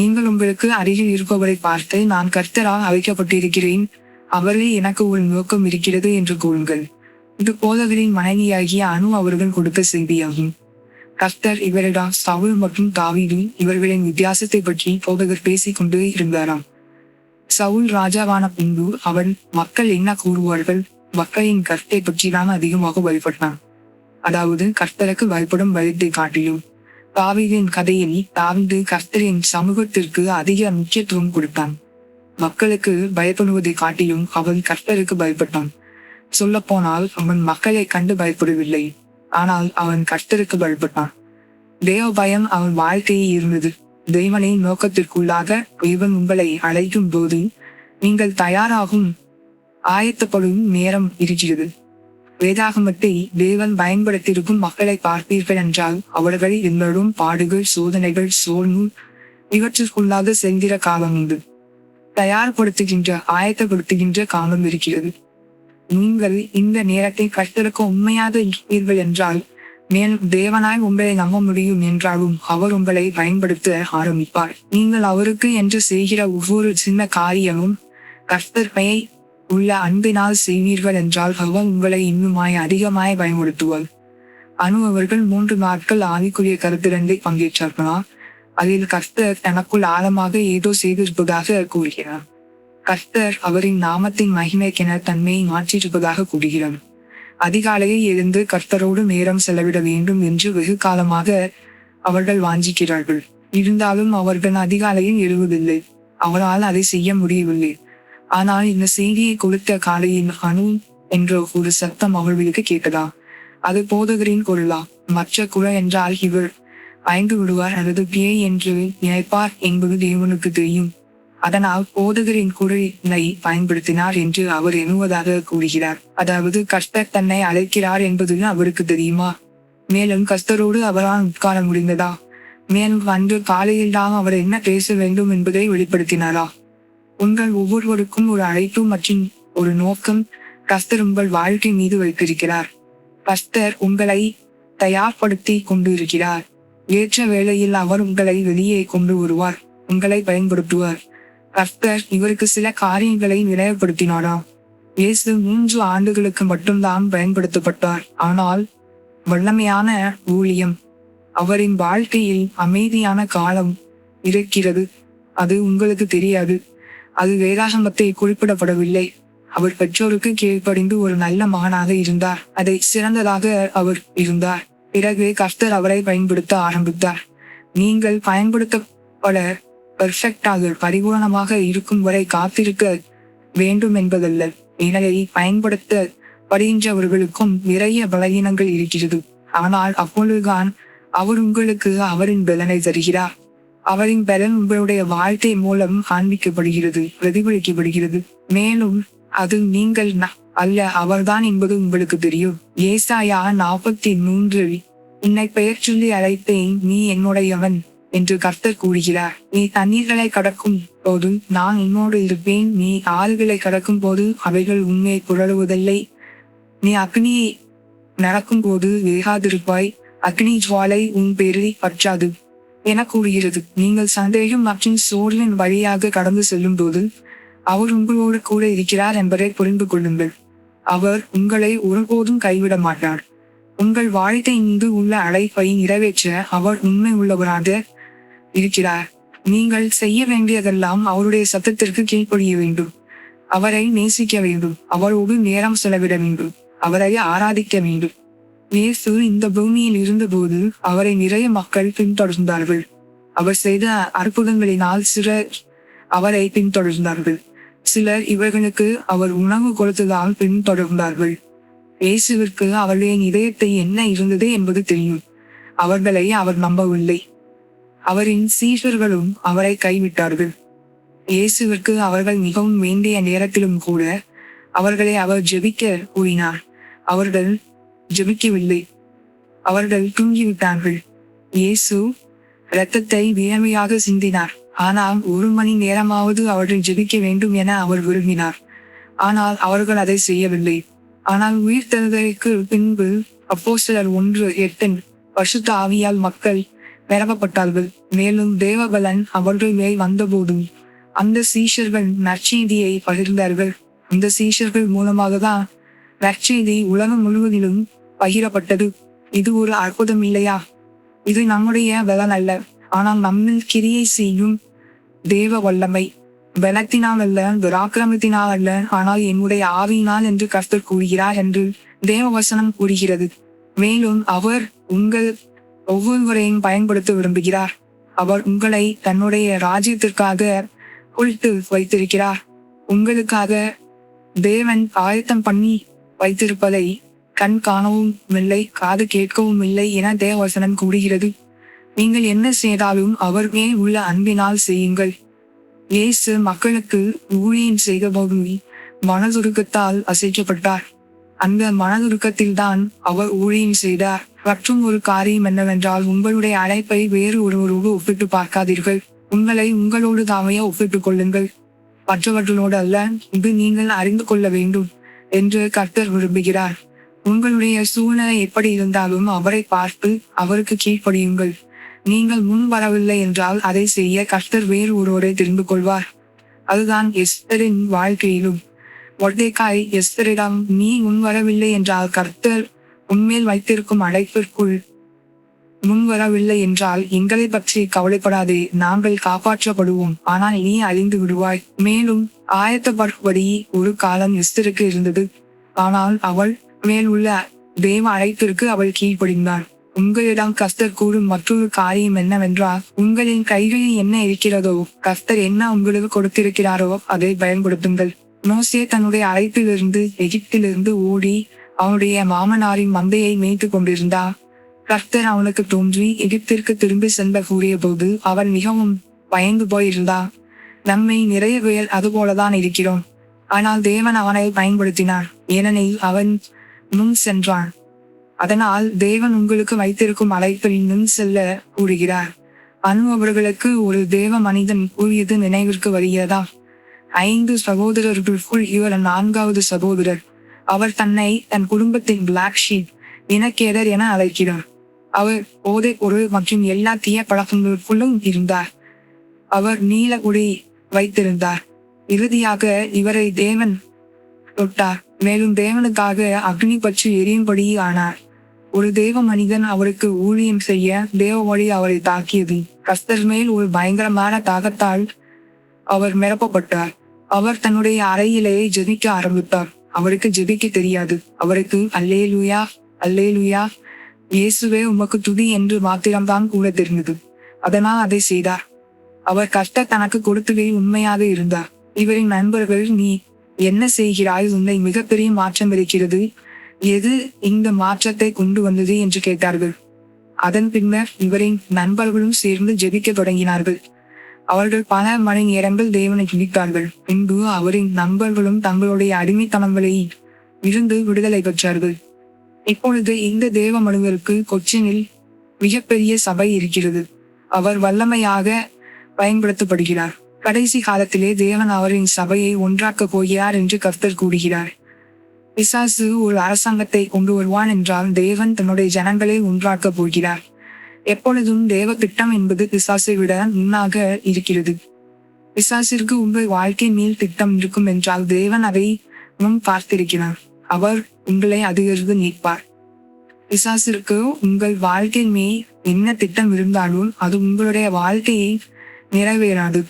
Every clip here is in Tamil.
நீங்கள் உங்களுக்கு அருகில் இருப்பவரை பார்த்து நான் கர்த்தரால் அழைக்கப்பட்டிருக்கிறேன் அவரே எனக்கு ஒரு நோக்கம் இருக்கிறது என்று கூறுங்கள். இது போதகரின் மனைவியாகிய அணு அவர்கள் கொடுத்த செய்தியாகும். கர்த்தர் இவரிடம் சவுல் மற்றும் தாவீது இவர்களின் வித்தியாசத்தை பற்றி போதகர் பேசிக் கொண்டு இருந்தாராம். சவுல் ராஜாவான பின்பு அவன் மக்கள் என்ன கூறுவார்கள்? மக்களின் கர்த்தை பற்றி தான் அதிகமாக வழிபட்டான். அதாவது கர்த்தருக்கு வழிபடும் பயத்தை காட்டிலும். தாவீதின் கதையில் தாழ்ந்து கர்த்தரின் சமூகத்திற்கு அதிக முக்கியத்துவம் கொடுத்தான். மக்களுக்கு பயப்படுவதை காட்டியும் அவன் கர்த்தருக்கு பயப்பட்டான். சொல்லப்போனால் அவன் மக்களை கண்டு பயப்படவில்லை. ஆனால் அவன் கர்த்தருக்கு பயப்பட்டான். தேவ பயம் அவன் வாழ்க்கையில் இருந்தது. தெய்வனின் நோக்கத்திற்குள்ளாக இவன் உங்களை அழைக்கும் போது நீங்கள் தயாராகும் ஆயத்தப்படும் நேரம் இருக்கிறது. வேதாகமத்தை தேவன் பயன்படுத்தியிருக்கும் மக்களை பார்ப்பீர்கள் என்றால் அவர்கள் எல்லோரும் பாடுகள் சோதனைகள் சோர்வு இவற்றிற்குள்ளாக செல்கிற காலம் உண்டு. தயார்படுத்துகின்ற ஆயத்தப்படுத்துகின்ற காலம் இருக்கிறது. நீங்கள் இந்த நேரத்தை கர்த்தருக்கு உண்மையாக இருப்பீர்கள் என்றால் மேலும் தேவனாய் உங்களை நம்ப முடியும் என்றாலும் அவர் உங்களை பயன்படுத்த ஆரம்பிப்பார். நீங்கள் அவருக்கு என்று செய்கிற ஒவ்வொரு சின்ன காரியமும் கர்த்தர் உள்ள அன்பினால் செய்வீர்கள் என்றால் பகவான் உங்களை இன்னுமாய் அதிகமாய் பயன்படுத்துவார் அனு அவர்கள் மூன்று நாட்கள் ஆவிக்குரிய கருத்திரண்டை பங்கேற்றார்களா? அதில் கர்த்தர் தனக்குள் ஆழமாக ஏதோ செய்திருப்பதாக கூறுகிறார். கர்த்தர் அவரின் நாமத்தின் மகிமைக்கென தன்மையை மாற்றியிருப்பதாக கூறுகிறார். அதிகாலையில் எழுந்து கர்த்தரோடு நேரம் செலவிட வேண்டும் என்று வெகு காலமாக அவர்கள் வாஞ்சிக்கிறார்கள். இருந்தாலும் அவர்கள் அதிகாலையில் எழுவதில்லை. அவரால் அதை செய்ய முடியவில்லை. ஆனால் இந்த செய்தியை கொடுத்த காலையின் அணு என்ற ஒரு சத்தம் அவர்களுக்கு கேட்டதா? அது போதகரின் கொள்ளா மற்ற குல என்றால் இவர் பயந்து விடுவார் அல்லது பேய் என்று நினைப்பார் என்பது தேவனுக்கு தெரியும். அதனால் போதகரின் குரலை பயன்படுத்தினார் என்று அவர் எண்ணுவதாக கூறுகிறார். அதாவது கஷ்டர் தன்னை அழைக்கிறார் என்பது அவருக்கு தெரியுமா? மேலும் கஷ்டரோடு அவரால் உட்கார முடிந்ததா? மேலும் அன்று காலையில் தான் அவர் என்ன பேச வேண்டும் என்பதை வெளிப்படுத்தினாரா? உங்கள் ஒவ்வொருவருக்கும் ஒரு அழைப்பு மற்றும் ஒரு நோக்கம் கஸ்தர் உங்கள் வாழ்க்கை மீது வைத்திருக்கிறார். கஸ்தர் உங்களை தயார்படுத்தி கொண்டு இருக்கிறார் ஏற்ற வேளையில் அவர் உங்களை வெளியே கொண்டு வருவார் உங்களை பயன்படுத்துவார். கர்த்தர் இவருக்கு சில காரியங்களை நினைவுபடுத்தினாராம் இயேசு மூன்று ஆண்டுகளுக்கு மட்டும்தான் பயன்படுத்தப்பட்டார். ஆனால் வல்லமையான ஊழியம் அவரின் வாழ்க்கையில் அமைதியான காலம் இருக்கிறது. அது உங்களுக்கு தெரியாது. அது வேதாகமத்தில் குறிப்பிடப்படவில்லை. அவர் பெற்றோருக்கு கீழ்ப்படிந்து ஒரு நல்ல மகனாக இருந்தார். அதை சிறந்ததாக அவர் இருந்தார். பிறகு கர்த்தர் அவரை பயன்படுத்த ஆரம்பித்தார். நீங்கள் பயன்படுத்தப்பட பெர்ஃபெக்டாக பரிபூரணமாக இருக்கும் வரை காத்திருக்க வேண்டும் என்பதல்ல. எனவே பயன்படுத்த படுகின்றவர்களுக்கும் நிறைய பலகீனங்கள் இருக்கிறது. ஆனால் அப்பொழுதுதான் அவர் உங்களுக்கு அவரின் பலனை தருகிறார். அவரின் பலன் உங்களுடைய வாழ்க்கை மூலம் காண்பிக்கப்படுகிறது பிரதிபலிக்கப்படுகிறது. மேலும் அது நீங்கள் அல்ல அவர்தான் என்பது உங்களுக்கு தெரியும். ஏசாயா நாற்பத்தி மூன்றில் உன்னை பெயர் சொல்லி அழைத்தேன் நீ என்னுடையவன் என்று கர்த்தர் கூறுகிறார். நீ தண்ணீர்களை கடக்கும் போது நான் உன்னோடு இருப்பேன். நீ ஆறுகளை கடக்கும் போது அவைகள் உண்மை புரளுவதில்லை. நீ அக்னியை நடக்கும் போது வேகாதிருப்பாய். அக்னி ஜுவாலை உன் பேரில் பற்றாது. என கூறுகிறது. நீங்கள் சந்தேகம் மற்றும் சோழனின் வழியாக கடந்து செல்லும் போது அவர் உங்களோடு கூட இருக்கிறார் என்பதை புரிந்து கொள்ளுங்கள். அவர் உங்களை ஒருபோதும் கைவிட மாட்டார். உங்கள் வாழ்க்கை மீது உள்ள அழைப்பை நிறைவேற்ற அவர் உண்மை உள்ளவராக இருக்கிறார். நீங்கள் செய்ய வேண்டியதெல்லாம் அவருடைய சத்தத்திற்கு கீழ்ப்படிய வேண்டும். அவரை நேசிக்க வேண்டும். அவரோடு நேரம் செலவிட வேண்டும். அவரை ஆராதிக்க வேண்டும். இயேசு இந்த பூமியில் இருந்தபோது அவரை நிறைய மக்கள் பின்தொடர்ந்தார்கள். அவர் செய்த அற்புதங்களினால் சிலர் அவரை பின்தொடர்ந்தார்கள். சிலர் இவர்களுக்கு அவர் உணவு கொடுத்ததால் பின்தொடர்ந்தார்கள். இயேசுவிற்கு அவர்களின் இதயத்தை என்ன இருந்தது என்பது தெரியும். அவர்களை அவர் நம்பவில்லை. அவரின் சீஷர்களும் அவரை கைவிட்டார்கள். இயேசுவிற்கு அவர்கள் மிகவும் வேண்டிய நேரத்திலும் கூட அவர்களை அவர் ஜெபிக்க கூறினார். அவர்கள் ஜெபிக்கவில்லை. அவர்கள் தூங்கிவிட்டார்கள். இயேசு இரத்தத்தை வேமையாக சிந்தினார். ஆனால் ஒரு மணி நேரமாவது அவர்கள் ஜெபிக்க வேண்டும் என அவர் விரும்பினார். ஆனால் அவர்கள் அதை செய்யவில்லை. ஆனால் உயிர்த்தெழுதலுக்கு பின்பு அப்போஸ்தலர் ஒன்று எட்டன் பசுத்த ஆவியால் மக்கள் நிரப்பப்பட்டார்கள். மேலும் தேவபலன் அவர்கள் மேல் வந்தபோதும் அந்த சீஷர்கள் நற்செய்தியை பகிர்ந்தார்கள். அந்த சீஷர்கள் மூலமாக தான் நற்செய்தி உலகம் முழுவதிலும் பகிரப்பட்டது. இது ஒரு அற்புதம் இல்லையா? இது நம்முடைய பலன் அல்ல ஆனால் நம்மில் கிரியை செய்யும் தேவ வல்லமை. பலத்தினால் அல்ல துராக்கிரமத்தினால் அல்ல ஆனால் என்னுடைய ஆவியினால் என்று கர்த்தர் கூறுகிறார் என்று தேவ வசனம் கூறுகிறது. மேலும் அவர் உங்கள் ஒவ்வொருவரையும் பயன்படுத்த விரும்புகிறார். அவர் உங்களை தன்னுடைய ராஜ்யத்திற்காக குறித்து வைத்திருக்கிறார். உங்களுக்காக தேவன் ஆயத்தம் பண்ணி வைத்திருப்பதை கண் காணவும் இல்லை காது கேட்கவும் இல்லை என தேவசனம் கூறுகிறது. நீங்கள் என்ன செய்தாலும் அவர் மே உள்ள அன்பினால் செய்யுங்கள். இயேசு மக்களுக்கு ஊழியம் செய்த போது மனதுருக்கத்தால் அசைக்கப்பட்டார். அந்த மனதுருக்கத்தில்தான் அவர் ஊழியம் செய்தார். மற்றும் ஒரு காரியம் என்னவென்றால் உங்களுடைய அழைப்பை வேறு ஒருவரோடு ஒப்பிட்டு பார்க்காதீர்கள். உங்களை உங்களோடு தாமையே ஒப்பிட்டுக் கொள்ளுங்கள். மற்றவர்களோடு அல்ல இது நீங்கள் அறிந்து கொள்ள வேண்டும் என்று கர்த்தர் விரும்புகிறார். உங்களுடைய சூழ்நிலை எப்படி இருந்தாலும் அவரை பார்த்து அவருக்கு கீழ்ப்படியுங்கள். நீங்கள் முன் வரவில்லை என்றால் அதை செய்ய கர்த்தர் வேறு ஒருவரை தெரிந்து கொள்வார். அதுதான் எஸ்தரின் வாழ்க்கையிலும். ஒர்தேக்காய் எஸ்தரிடம் நீ முன் வரவில்லை என்றால் கர்த்தர் உன்மேல் வைத்திருக்கும் அழைப்பிற்குள் முன் வரவில்லை என்றால் எங்களை பற்றி கவலைப்படாதே நாங்கள் காப்பாற்றப்படுவோம். ஆனால் நீ அழிந்து விடுவாய். மேலும் ஆயத்தப்படும்படி ஒரு காலம் எஸ்தருக்கு இருந்தது. ஆனால் அவள் மேல் உள்ள தேவ அழைத்திற்கு அவள் கீழ்ப்படிந்தாள். உங்களிடம் கஸ்தர் கூறும் மற்றொரு காரியம் என்னவென்றால் உங்களின் கைகளில் என்ன இருக்கிறதோ கஸ்தர் என்ன உங்களுக்கு கொடுத்திருக்கிறாரோ அதை பயன்படுத்துங்கள். மோசே தன்னுடைய அழைப்பிலிருந்து எகிப்திலிருந்து ஓடி அவனுடைய மாமனாரின் மந்தையை மேய்த்து கொண்டிருந்தார். கர்த்தர் அவனுக்கு தோன்றி எகிப்திற்கு திரும்பி சென்ற கூறிய போது அவன் மிகவும் பயந்து போயிருந்தார் நம்மை நிறைய பேர் அதுபோலதான் இருக்கிறோம். ஆனால் தேவன் அவனை பயன்படுத்தினார். ஏனெனில் அவன் முன் சென்றான். அதனால் தேவன் உங்களுக்கு வைத்திருக்கும் அழைப்பில் முன் செல்ல கூறுகிறார். அனு அவர்களுக்கு ஒரு தேவ மனிதன் கூறியது நினைவிற்கு வருகிறதா? ஐந்து சகோதரர்களுக்குள் இவர் நான்காவது சகோதரர். அவர் தன்னை தன் குடும்பத்தின் பிளாக் ஷீட் இனக்கேதர் என அழைக்கிறார். அவர் போதை பொருள் மற்றும் எல்லா தீய பழக்கங்களுக்குள்ளும் இருந்தார். அவர் நீல உடை வைத்திருந்தார். இறுதியாக இவரை தேவன் தொட்டார். மேலும் தேவனுக்காக அக்னி பற்றி எரியும்படி ஆனார். ஒரு தேவ மனிதன் அவருக்கு ஊழியம் செய்ய தேவ வழி அவரை தாக்கியது. கஸ்தர் மேல் ஒரு பயங்கரமான தாகத்தால் அவர் மிரப்பப்பட்டார். அவர் தன்னுடைய அறையிலேயே ஜெபிக்க ஆரம்பித்தார். அவருக்கு ஜெபிக்க தெரியாது. அவருக்கு அல்லே அல்லேலுயா அல்லேலுயா இயேசுவே உமக்கு துதி என்று மாத்திரம்தான் கூட தெரிந்தது. அதனால் அதை செய்தார். அவர் கஷ்ட தனக்கு கொடுத்ததில் உண்மையாக இருந்தார். இவரின் நண்பர்கள் நீ என்ன செய்கிறாய்? உன்னை மிகப்பெரிய மாற்றம் இருக்கிறது எது இந்த மாற்றத்தை கொண்டு வந்தது என்று கேட்டார்கள். அதன் பின்னர் இவரின் நண்பர்களும் சேர்ந்து ஜெபிக்க தொடங்கினார்கள். அவர்கள் பல மணி நேரங்கள் தேவனை துதித்தார்கள். பின்பு அவரின் நண்பர்களும் தங்களுடைய அடிமைத்தனங்களை இருந்து விடுதலை பெற்றார்கள். இப்பொழுது இந்த தேவ மனிதருக்கு கொச்சினில் மிகப்பெரிய சபை இருக்கிறது. அவர் வல்லமையாக பயன்படுத்தப்படுகிறார். கடைசி காலத்திலே தேவன் அவரின் சபையை ஒன்றாக்க போகிறார் என்று கர்த்தர் கூறுகிறார். பிசாசு ஒரு அரசாங்கத்தை கொண்டு வருவான் என்றால் தேவன் தன்னுடைய ஜனங்களை ஒன்றாக்க போகிறார். எப்பொழுதும் தேவ திட்டம் என்பது பிசாசை விட முன்னாக இருக்கிறது. பிசாசிற்கு உங்கள் வாழ்க்கை மேல் திட்டம் இருக்கும் என்றால் தேவன் அதை முன் பார்த்திருக்கிறார். அவர் உங்களை அதிகரித்து நீட்பார் பிசாசிற்கு உங்கள் வாழ்க்கை மேல் என்ன திட்டம் இருந்தாலும் அது உங்களுடைய வாழ்க்கையை நிறைவேறாது.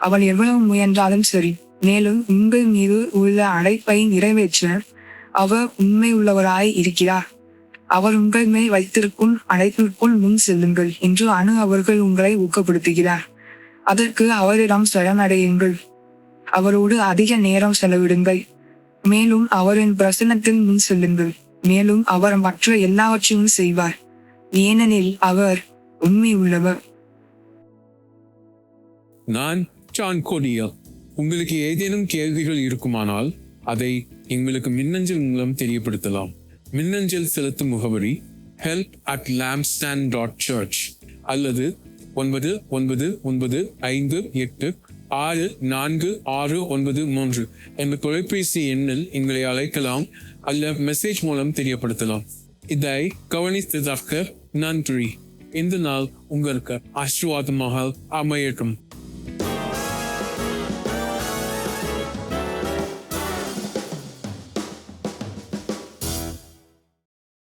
அவன் எவ்வளவு முயன்றாலும் சரி. மேலும் உங்கள் மீது உள்ள அழைப்பை நிறைவேற்ற அவர் உண்மை உள்ளவராய் இருக்கிறார். அவர் உங்கள் மேல் வைத்திருக்கும் அழைப்பிற்குள் முன் செல்லுங்கள் என்று அணு அவர்கள் உங்களை ஊக்கப்படுத்துகிறார். அதற்கு அவரிடம் சரணடையுங்கள். அவரோடு அதிக நேரம் செலவிடுங்கள். மேலும் அவரின் பிரசன்னத்தில் முன் செல்லுங்கள். மேலும் அவர் மற்ற எல்லாவற்றையும் செய்வார். ஏனெனில் அவர் உண்மை உள்ளவர் நான் ஜான் கொடியல் உங்களுக்கு ஏதேனும் கேள்விகள் இருக்குமானால் அதை எங்களுக்கு மின்னஞ்சல் மூலம் தெரியப்படுத்தலாம். மின்னஞ்சல் செலுத்தும் முகவரி help at lamstand dot search அல்லது ஒன்பது ஒன்பது ஒன்பது ஐந்து எட்டு ஆறு நான்கு ஆறு ஒன்பது மூன்று என்ற தொலைபேசி எண்ணில் எங்களை அழைக்கலாம் அல்ல மெசேஜ் மூலம் தெரியப்படுத்தலாம். இதை கவனித்ததற்கு நன்றி. இந்த நாள் உங்களுக்கு ஆசீர்வாதமாக அமையட்டும்.